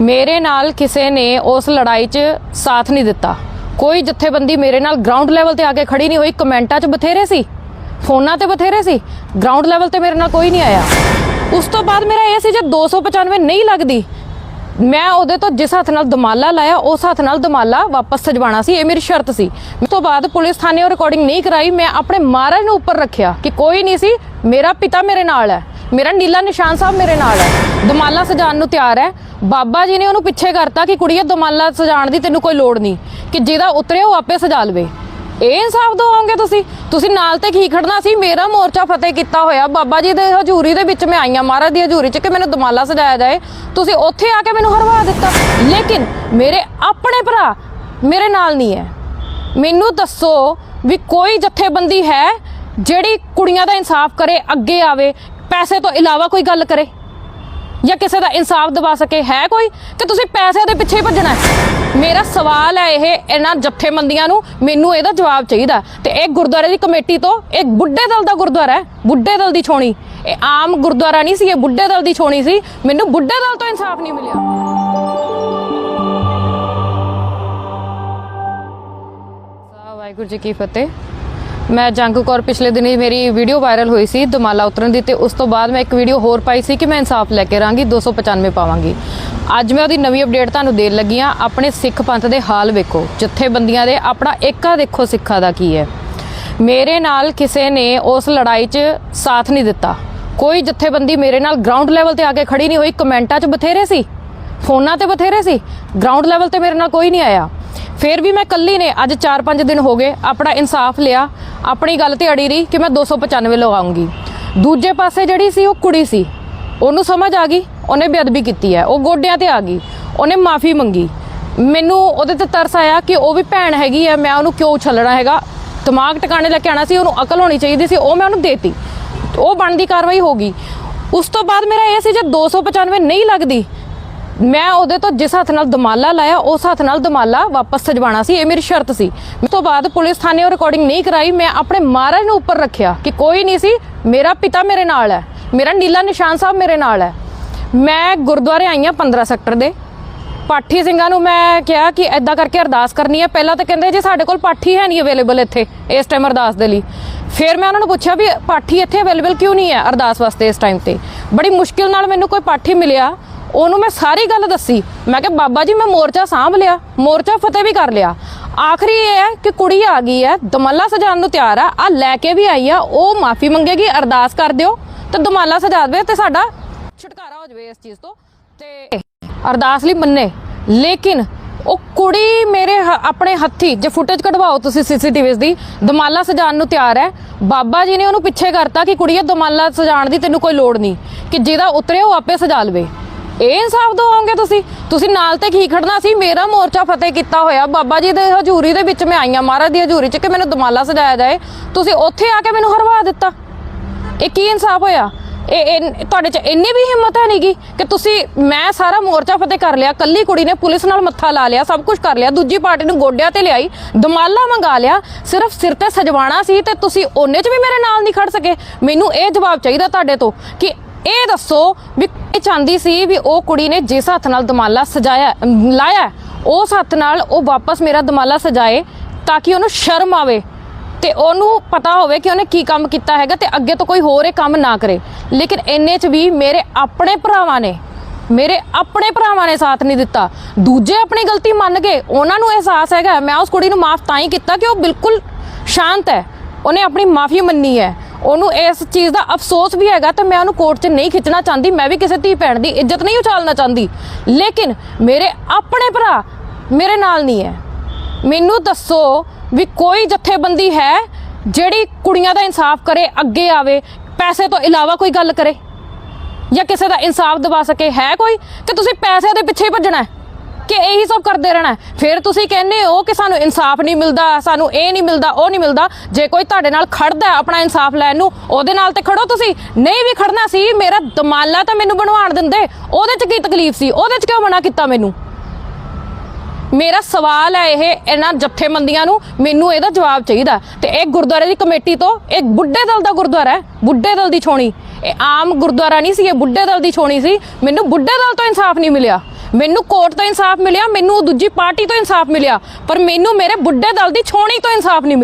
ਮੇਰੇ ਨਾਲ ਕਿਸੇ ਨੇ ਉਸ ਲੜਾਈ 'ਚ ਸਾਥ ਨਹੀਂ ਦਿੱਤਾ। ਕੋਈ ਜਥੇਬੰਦੀ ਮੇਰੇ ਨਾਲ ਗਰਾਊਂਡ ਲੈਵਲ ਤੇ ਆ ਕੇ ਖੜੀ ਨਹੀਂ ਹੋਈ, ਕਮੈਂਟਾਂ 'ਚ ਬਥੇਰੇ ਸੀ, ਫੋਨਾਂ ਤੇ ਬਥੇਰੇ ਸੀ ਗਰਾਊਂਡ ਲੈਵਲ ਤੇ ਮੇਰੇ ਨਾਲ ਕੋਈ ਨਹੀਂ ਆਇਆ। ਉਸ ਤੋਂ ਬਾਅਦ ਮੇਰਾ ਇਹ ਸੀ ਜੇ 295 ਨਹੀਂ ਲੱਗਦੀ, ਮੈਂ ਉਹਦੇ ਤੋਂ ਜਿਸ ਹੱਥ ਨਾਲ ਦਮਾਲਾ ਲਾਇਆ, ਉਸ ਹੱਥ ਨਾਲ ਦਮਾਲਾ ਵਾਪਸ ਸਜਵਾਣਾ ਸੀ, ਇਹ ਮੇਰੀ ਸ਼ਰਤ ਸੀ। ਉਸ ਤੋਂ ਬਾਅਦ ਪੁਲਿਸ ਥਾਣੇ ਉਹ ਰਿਕਾਰਡਿੰਗ ਨਹੀਂ ਕਰਾਈ, ਮੈਂ ਆਪਣੇ ਮਹਾਰਾਜ ਨੂੰ ਉੱਪਰ ਰੱਖਿਆ ਕਿ ਕੋਈ ਨਹੀਂ ਸੀ, ਮੇਰਾ ਪਿਤਾ ਮੇਰੇ ਨਾਲ ਹੈ, ਮੇਰਾ ਨੀਲਾ ਨਿਸ਼ਾਨ ਸਾਹਿਬ ਮੇਰੇ ਨਾਲ ਹੈ, ਦਮਾਲਾ ਸਜਾਉਣ ਨੂੰ ਤਿਆਰ ਹੈ ਬਾਬਾ ਜੀ ਨੇ ਉਹਨੂੰ ਪਿੱਛੇ ਕਰਤਾ ਕਿ ਕੁੜੀਏ ਦਮਾਲਾ ਸਜਾਉਣ ਦੀ ਤੈਨੂੰ ਕੋਈ ਲੋੜ ਨਹੀਂ, ਕਿ ਜਿਹਦਾ ਉਤਰਿਆ ਉਹ ਆਪੇ ਸਜਾ ਲਵੇ। ਇਹ ਇਨਸਾਫ ਦਵਾਓਗੇ ਤੁਸੀਂ? ਤੁਸੀਂ ਨਾਲ ਤੇ ਕੀ ਖੜਨਾ ਸੀ, ਮੇਰਾ ਮੋਰਚਾ ਫਤਿਹ ਕੀਤਾ ਹੋਇਆ। ਬਾਬਾ ਜੀ ਦੇ ਹਜ਼ੂਰੀ ਦੇ ਵਿੱਚ ਮੈਂ ਆਈ ਆਈਆਂ ਮਹਾਰਾਜ ਦੀ ਹਜ਼ੂਰੀ 'ਚ ਕਿ ਮੈਨੂੰ ਦਮਾਲਾ ਸਜਾਇਆ ਜਾਏ। ਤੁਸੀਂ ਉੱਥੇ ਆ ਕੇ ਮੈਨੂੰ ਹਰਵਾ ਦਿੱਤਾ। ਲੇਕਿਨ ਮੇਰੇ ਆਪਣੇ ਭਰਾ ਮੇਰੇ ਨਾਲ ਨਹੀਂ ਹੈ। ਮੈਨੂੰ ਦੱਸੋ ਵੀ ਕੋਈ ਜਥੇਬੰਦੀ ਹੈ ਜਿਹੜੀ ਕੁੜੀਆਂ ਦਾ ਇਨਸਾਫ ਕਰੇ, ਅੱਗੇ ਆਵੇ, ਪੈਸੇ ਤੋਂ ਇਲਾਵਾ ਕੋਈ ਗੱਲ ਕਰੇ? ਜਾਂ ਕਿਸੇ ਦਾ ਇਨਸਾਫ ਦਿਵਾ ਸਕੇ, ਹੈ ਕੋਈ? ਕਿ ਤੁਸੀਂ ਪੈਸੇ ਦੇ ਪਿੱਛੇ ਹੀ ਭੱਜਣਾ ਹੈ? ਮੇਰਾ ਸਵਾਲ ਹੈ ਇਹ, ਇਹਨਾਂ ਜਥੇਬੰਦੀਆਂ ਨੂੰ, ਮੈਨੂੰ ਇਹਦਾ ਜਵਾਬ ਚਾਹੀਦਾ ਤੇ ਇਹ ਗੁਰਦੁਆਰੇ ਦੀ ਕਮੇਟੀ ਤੋਂ, ਇਹ ਬੁੱਢੇ ਦਲ ਦਾ ਗੁਰਦੁਆਰਾ ਹੈ, ਬੁੱਢੇ ਦਲ ਦੀ ਛੋਣੀ ਇਹ ਆਮ ਗੁਰਦੁਆਰਾ ਨਹੀਂ ਸੀ, ਇਹ ਬੁੱਢੇ ਦਲ ਦੀ ਛੋਣੀ ਸੀ। ਮੈਨੂੰ ਬੁੱਢੇ ਦਲ ਤੋਂ ਇਨਸਾਫ ਨਹੀਂ ਮਿਲਿਆ। ਵਾਹਿਗੁਰੂ ਜੀ ਕੀ ਫਤਿਹ। ਮੈਂ ਜੰਗ ਕੌਰ ਪਿਛਲੇ ਦਿਨੀ ਮੇਰੀ ਵੀਡੀਓ ਵਾਇਰਲ ਹੋਈ ਸੀ ਦਮਾਲਾ ਉਤਰਨ ਦੀ ਤੇ ਉਸ ਤੋਂ ਬਾਅਦ ਮੈਂ ਇੱਕ ਵੀਡੀਓ ਹੋਰ ਪਾਈ ਸੀ ਕਿ ਮੈਂ ਇਨਸਾਫ ਲੈ ਕੇ ਰਾਂਗੀ 295 ਪਾਵਾਂਗੀ। ਅੱਜ ਮੈਂ ਉਹਦੀ ਨਵੀਂ ਅਪਡੇਟ ਤੁਹਾਨੂੰ ਦੇਣ ਲੱਗੀ ਆ ਆਪਣੇ ਸਿੱਖ ਪੰਥ ਦੇ ਹਾਲ ਵੇਖੋ। ਜਥੇਬੰਦੀਆਂ ਦੇ ਆਪਣਾ ਏਕਾ ਦੇਖੋ ਸਿੱਖਾਂ ਦਾ ਕੀ ਹੈ। ਮੇਰੇ ਨਾਲ ਕਿਸੇ ਨੇ ਉਸ ਲੜਾਈ 'ਚ ਸਾਥ ਨਹੀਂ ਦਿੱਤਾ। ਕੋਈ ਜਥੇਬੰਦੀ ਮੇਰੇ ਨਾਲ ਗਰਾਊਂਡ ਲੈਵਲ ਤੇ ਆ ਕੇ ਖੜੀ ਨਹੀਂ ਹੋਈ। ਕਮੈਂਟਾਂ 'ਚ ਬਥੇਰੇ ਸੀ। ਫੋਨਾਂ ਤੇ ਬਥੇਰੇ ਸੀ। ਗਰਾਊਂਡ ਲੈਵਲ ਤੇ ਮੇਰੇ ਨਾਲ ਕੋਈ ਨਹੀਂ ਆਇਆ। ਫਿਰ ਵੀ ਮੈਂ ਕੱਲੀ ਨੇ, ਅੱਜ 4-5 ਦਿਨ ਹੋ ਗਏ, ਆਪਣਾ ਇਨਸਾਫ ਲਿਆ। ਆਪਣੀ ਗੱਲ ਤੇ ਅੜੀ ਰਹੀ ਕਿ ਮੈਂ 295 ਲਗਾਉਂਗੀ ਦੂਜੇ ਪਾਸੇ ਜਿਹੜੀ ਸੀ, ਉਹ ਕੁੜੀ ਸੀ। ਉਹਨੂੰ ਸਮਝ ਆ ਗਈ, ਉਹਨੇ ਬੇਅਦਬੀ ਕੀਤੀ ਹੈ। ਉਹ ਗੋਡਿਆਂ ਤੇ ਆ ਗਈ, ਉਹਨੇ ਮਾਫੀ ਮੰਗੀ। ਮੈਨੂੰ ਉਹਦੇ ਤੇ ਤਰਸ ਆਇਆ ਕਿ ਉਹ ਵੀ ਭੈਣ ਹੈਗੀ ਹੈ, ਮੈਂ ਉਹਨੂੰ ਕਿਉਂ ਛੱਲਣਾ ਹੈਗਾ? ਦਿਮਾਗ ਟਿਕਾਣੇ ਲੈ ਕੇ ਆਣਾ ਸੀ, ਉਹਨੂੰ ਅਕਲ ਹੋਣੀ ਚਾਹੀਦੀ ਸੀ, ਉਹ ਮੈਂ ਉਹਨੂੰ ਦੇਤੀ। ਉਹ ਬਣਦੀ ਕਾਰਵਾਈ ਹੋ ਗਈ। ਉਸ ਤੋਂ ਬਾਅਦ ਮੇਰਾ ਇਹ ਸੀ, ਜੇ 295 ਨਹੀਂ ਲੱਗਦੀ ਮੈਂ ਉਹਦੇ ਤੋਂ ਜਿਸ ਹੱਥ ਨਾਲ ਦਮਾਲਾ ਲਾਇਆ, ਉਸ ਹੱਥ ਨਾਲ ਦਮਾਲਾ ਵਾਪਸ ਸਜਵਾਣਾ ਸੀ, ਇਹ ਮੇਰੀ ਸ਼ਰਤ ਸੀ। ਉਸ ਤੋਂ ਬਾਅਦ ਪੁਲਿਸ ਥਾਣੇ ਉਹ ਰਿਕਾਰਡਿੰਗ ਨਹੀਂ ਕਰਾਈ, ਮੈਂ ਆਪਣੇ ਮਹਾਰਾਜ ਨੂੰ ਉੱਪਰ ਰੱਖਿਆ ਕਿ ਕੋਈ ਨਹੀਂ ਸੀ, ਮੇਰਾ ਪਿਤਾ ਮੇਰੇ ਨਾਲ ਹੈ, ਮੇਰਾ ਨੀਲਾ ਨਿਸ਼ਾਨ ਸਾਹਿਬ ਮੇਰੇ ਨਾਲ ਹੈ। ਮੈਂ ਗੁਰਦੁਆਰੇ ਆਈ ਆਈਆਂ 15 ਸੈਕਟਰ ਦੇ। ਪਾਠੀ ਸਿੰਘਾਂ ਨੂੰ ਮੈਂ ਕਿਹਾ ਕਿ ਐਦਾਂ ਕਰਕੇ ਅਰਦਾਸ ਕਰਨੀ ਹੈ। ਪਹਿਲਾਂ ਤਾਂ ਕਹਿੰਦੇ ਜੀ ਸਾਡੇ ਕੋਲ ਪਾਠੀ ਹੈ ਨਹੀਂ ਅਵੇਲੇਬਲ ਇੱਥੇ, ਇਸ ਟਾਈਮ ਅਰਦਾਸ ਦੇ ਲਈ। ਫਿਰ ਮੈਂ ਉਹਨਾਂ ਨੂੰ ਪੁੱਛਿਆ ਵੀ ਪਾਠੀ ਇੱਥੇ ਅਵੇਲੇਬਲ ਕਿਉਂ ਨਹੀਂ ਹੈ ਅਰਦਾਸ ਵਾਸਤੇ ਇਸ ਟਾਈਮ ਤੇ? ਬੜੀ ਮੁਸ਼ਕਿਲ ਨਾਲ ਮੈਨੂੰ ਕੋਈ ਪਾਠੀ ਮਿਲਿਆ। ਉਹਨੂੰ ਮੈਂ ਸਾਰੀ ਗੱਲ ਦੱਸੀ। ਮੈਂ ਕਿਹਾ, ਬਾਬਾ ਜੀ, ਮੈਂ ਮੋਰਚਾ ਸਾਂਭ ਲਿਆ, ਮੋਰਚਾ ਫਤਿਹ ਵੀ ਕਰ ਲਿਆ। ਆਖਰੀ ਇਹ ਹੈ ਕਿ ਕੁੜੀ ਆ ਗਈ ਹੈ, ਦਮਾਲਾ ਸਜਾਉਣ ਨੂੰ ਤਿਆਰ ਆ ਆ ਲੈ ਕੇ ਵੀ ਆਈ ਆ, ਉਹ ਮਾਫੀ ਮੰਗੇਗੀ, ਅਰਦਾਸ ਕਰ ਦਿਓ, ਤੇ ਦਮਾਲਾ ਸਜਾ ਦੇਵੇ ਤੇ ਸਾਡਾ ਛੁਟਕਾਰਾ ਹੋ ਜਾਵੇ ਇਸ ਚੀਜ਼ ਤੋਂ, ਤੇ ਅਰਦਾਸ ਲਈ ਮੰਨੇ। ਲੇਕਿਨ ਉਹ ਕੁੜੀ ਮੇਰੇ ਆਪਣੇ ਹੱਥੀ, ਜੇ ਫੁਟੇਜ ਕਢਵਾਓ ਤੁਸੀਂ ਸੀਸੀਟੀਵੀਜ਼ ਦੀ, ਦਮਾਲਾ ਸਜਾਉਣ ਨੂੰ ਤਿਆਰ ਹੈ। ਬਾਬਾ ਜੀ ਨੇ ਉਹਨੂੰ ਪਿੱਛੇ ਕਰਤਾ ਕਿ ਕੁੜੀਏ, ਦਮਾਲਾ ਸਜਾਉਣ ਦੀ ਤੈਨੂੰ ਕੋਈ ਲੋੜ ਨਹੀਂ, ਕਿ ਜਿਹਦਾ ਉਤਰੇ ਉਹ ਆਪੇ ਸਜਾ ਲਵੇ। ਇਹ ਇਨਸਾਫ ਦਵਾਓਗੇ ਤੁਸੀਂ? ਤੁਸੀਂ ਨਾਲ ਤੇ ਕੀ ਖੜਨਾ ਸੀ, ਮੇਰਾ ਮੋਰਚਾ ਫਤਿਹ ਕੀਤਾ ਹੋਇਆ। ਬਾਬਾ ਜੀ ਦੇ ਹਜ਼ੂਰੀ ਦੇ ਵਿੱਚ ਮੈਂ ਆਈ ਆਈਆਂ ਮਹਾਰਾਜ ਦੀ ਹਜ਼ੂਰੀ 'ਚ ਕਿ ਮੈਨੂੰ ਦਮਾਲਾ ਸਜਾਇਆ ਜਾਏ। ਤੁਸੀਂ ਉੱਥੇ ਆ ਕੇ ਮੈਨੂੰ ਹਰਵਾ ਦਿੱਤਾ। ਇਹ ਕੀ ਇਨਸਾਫ ਹੋਇਆ? ਇਹ ਇਹ- ਤੁਹਾਡੇ 'ਚ ਇੰਨੀ ਵੀ ਹਿੰਮਤ ਹੈ ਨਹੀਂਗੀ ਕਿ ਤੁਸੀਂ, ਮੈਂ ਸਾਰਾ ਮੋਰਚਾ ਫਤਿਹ ਕਰ ਲਿਆ, ਕੱਲੀ ਕੁੜੀ ਨੇ ਪੁਲਿਸ ਨਾਲ ਮੱਥਾ ਲਾ ਲਿਆ, ਸਭ ਕੁਝ ਕਰ ਲਿਆ, ਦੂਜੀ ਪਾਰਟੀ ਨੂੰ ਗੋਡਿਆਂ ਤੇ ਲਿਆਈ, ਦਮਾਲਾ ਮੰਗਾ ਲਿਆ, ਸਿਰਫ ਸਿਰ ਤੇ ਸਜਵਾਣਾ ਸੀ ਤੇ ਤੁਸੀਂ ਉਹਨੇ 'ਚ ਵੀ ਮੇਰੇ ਨਾਲ ਨਹੀਂ ਖੜ ਸਕੇ। ਮੈਨੂੰ ਇਹ ਜਵਾਬ ਚਾਹੀਦਾ ਤੁਹਾਡੇ ਤੋਂ ਕਿ ਇਹ ਦੱਸੋ ਵੀ ਇਹ ਚਾਹੁੰਦੀ ਸੀ ਵੀ ਉਹ ਕੁੜੀ ਨੇ ਜਿਸ ਹੱਥ ਨਾਲ ਦਮਾਲਾ ਸਜਾਇਆ, ਲਾਇਆ, ਉਸ ਹੱਥ ਨਾਲ ਉਹ ਵਾਪਸ ਮੇਰਾ ਦਮਾਲਾ ਸਜਾਏ ਤਾਂ ਕਿ ਉਹਨੂੰ ਸ਼ਰਮ ਆਵੇ ਤੇ ਉਹਨੂੰ ਪਤਾ ਹੋਵੇ ਕਿ ਉਹਨੇ ਕੀ ਕੰਮ ਕੀਤਾ ਹੈਗਾ ਤੇ ਅੱਗੇ ਤੋਂ ਕੋਈ ਹੋਰ ਇਹ ਕੰਮ ਨਾ ਕਰੇ। ਲੇਕਿਨ ਇੰਨੇ ਚ ਵੀ ਮੇਰੇ ਆਪਣੇ ਭਰਾਵਾਂ ਨੇ, ਮੇਰੇ ਆਪਣੇ ਭਰਾਵਾਂ ਨੇ ਸਾਥ ਨਹੀਂ ਦਿੱਤਾ। ਦੂਜੇ ਆਪਣੀ ਗਲਤੀ ਮੰਨ ਗਏ, ਉਹਨਾਂ ਨੂੰ ਅਹਿਸਾਸ ਹੈਗਾ, ਮੈਂ ਉਸ ਕੁੜੀ ਨੂੰ ਮਾਫ ਤਾਂ ਹੀ ਕੀਤਾ ਕਿ ਉਹ ਬਿਲਕੁਲ ਸ਼ਾਂਤ ਹੈ, ਉਹਨੇ ਆਪਣੀ ਮਾਫੀ ਮੰਨੀ ਹੈ। ਉਹਨੂੰ ਇਸ ਚੀਜ਼ ਦਾ ਅਫਸੋਸ ਵੀ ਹੈਗਾ ਤੇ ਮੈਂ ਉਹਨੂੰ ਕੋਰਟ 'ਚ ਨਹੀਂ ਖਿੱਚਣਾ ਚਾਹੁੰਦੀ, ਮੈਂ ਵੀ ਕਿਸੇ ਧੀ ਭੈਣ ਦੀ ਇੱਜ਼ਤ ਨਹੀਂ ਉਛਾਲਣਾ ਚਾਹੁੰਦੀ। ਲੇਕਿਨ ਮੇਰੇ ਆਪਣੇ ਭਰਾ ਮੇਰੇ ਨਾਲ ਨਹੀਂ ਹੈ। ਮੈਨੂੰ ਦੱਸੋ ਵੀ ਕੋਈ ਜਥੇਬੰਦੀ ਹੈ ਜਿਹੜੀ ਕੁੜੀਆਂ ਦਾ ਇਨਸਾਫ ਕਰੇ, ਅੱਗੇ ਆਵੇ, ਪੈਸੇ ਤੋਂ ਇਲਾਵਾ ਕੋਈ ਗੱਲ ਕਰੇ? ਜਾਂ ਕਿਸੇ ਦਾ ਇਨਸਾਫ ਦਿਵਾ ਸਕੇ? ਹੈ ਕੋਈ? ਕਿ ਤੁਸੀਂ ਪੈਸੇ ਦੇ ਪਿੱਛੇ ਹੀ ਭੱਜਣਾ ਹੈ। ਕਿ ਇਹੀ ਸਭ ਕਰਦੇ ਰਹਿਣਾ ਫਿਰ ਤੁਸੀਂ ਕਹਿੰਦੇ ਹੋ ਕਿ ਸਾਨੂੰ ਇਨਸਾਫ ਨਹੀਂ ਮਿਲਦਾ, ਸਾਨੂੰ ਇਹ ਨਹੀਂ ਮਿਲਦਾ, ਉਹ ਨਹੀਂ ਮਿਲਦਾ। ਜੇ ਕੋਈ ਤੁਹਾਡੇ ਨਾਲ ਖੜਦਾ ਆਪਣਾ ਇਨਸਾਫ ਲੈਣ ਨੂੰ, ਉਹਦੇ ਨਾਲ ਤੇ ਖੜੋ ਤੁਸੀਂ। ਨਹੀਂ ਵੀ ਖੜਨਾ ਸੀ, ਮੇਰਾ ਦਮਾਲਾ ਤਾਂ ਮੈਨੂੰ ਬਣਵਾਉਣ ਦਿੰਦੇ। ਉਹਦੇ 'ਚ ਕੀ ਤਕਲੀਫ ਸੀ? ਉਹਦੇ 'ਚ ਕਿਉਂ ਮਨਾ ਕੀਤਾ ਮੈਨੂੰ? ਮੇਰਾ ਸਵਾਲ ਹੈ ਇਹ ਇਹਨਾਂ ਜਥੇਬੰਦੀਆਂ ਨੂੰ, ਮੈਨੂੰ ਇਹਦਾ ਜਵਾਬ ਚਾਹੀਦਾ। ਤੇ ਇਹ ਗੁਰਦੁਆਰੇ ਦੀ ਕਮੇਟੀ ਤੋਂ, ਇਹ ਬੁੱਢੇ ਦਲ ਦਾ ਗੁਰਦੁਆਰਾ ਹੈ, ਬੁੱਢੇ ਦਲ ਦੀ ਛੋਣੀ ਇਹ ਆਮ ਗੁਰਦੁਆਰਾ ਨਹੀਂ ਸੀ, ਇਹ ਬੁੱਢੇ ਦਲ ਦੀ ਛੋਣੀ ਸੀ। ਮੈਨੂੰ ਬੁੱਢੇ ਦਲ ਤੋਂ ਇਨਸਾਫ ਨਹੀਂ ਮਿਲਿਆ। ਮੈਨੂੰ ਕੋਰਟ ਤੋਂ ਇਨਸਾਫ ਮਿਲਿਆ, ਮੈਨੂੰ ਦੂਜੀ ਪਾਰਟੀ ਤੋਂ ਇਨਸਾਫ ਮਿਲਿਆ, ਪਰ ਮੈਨੂੰ ਮੇਰੇ ਬੁੱਢੇ ਦਲ ਦੀ ਛੋਣੀ ਤੋਂ ਇਨਸਾਫ ਨਹੀਂ ਮਿਲਿਆ।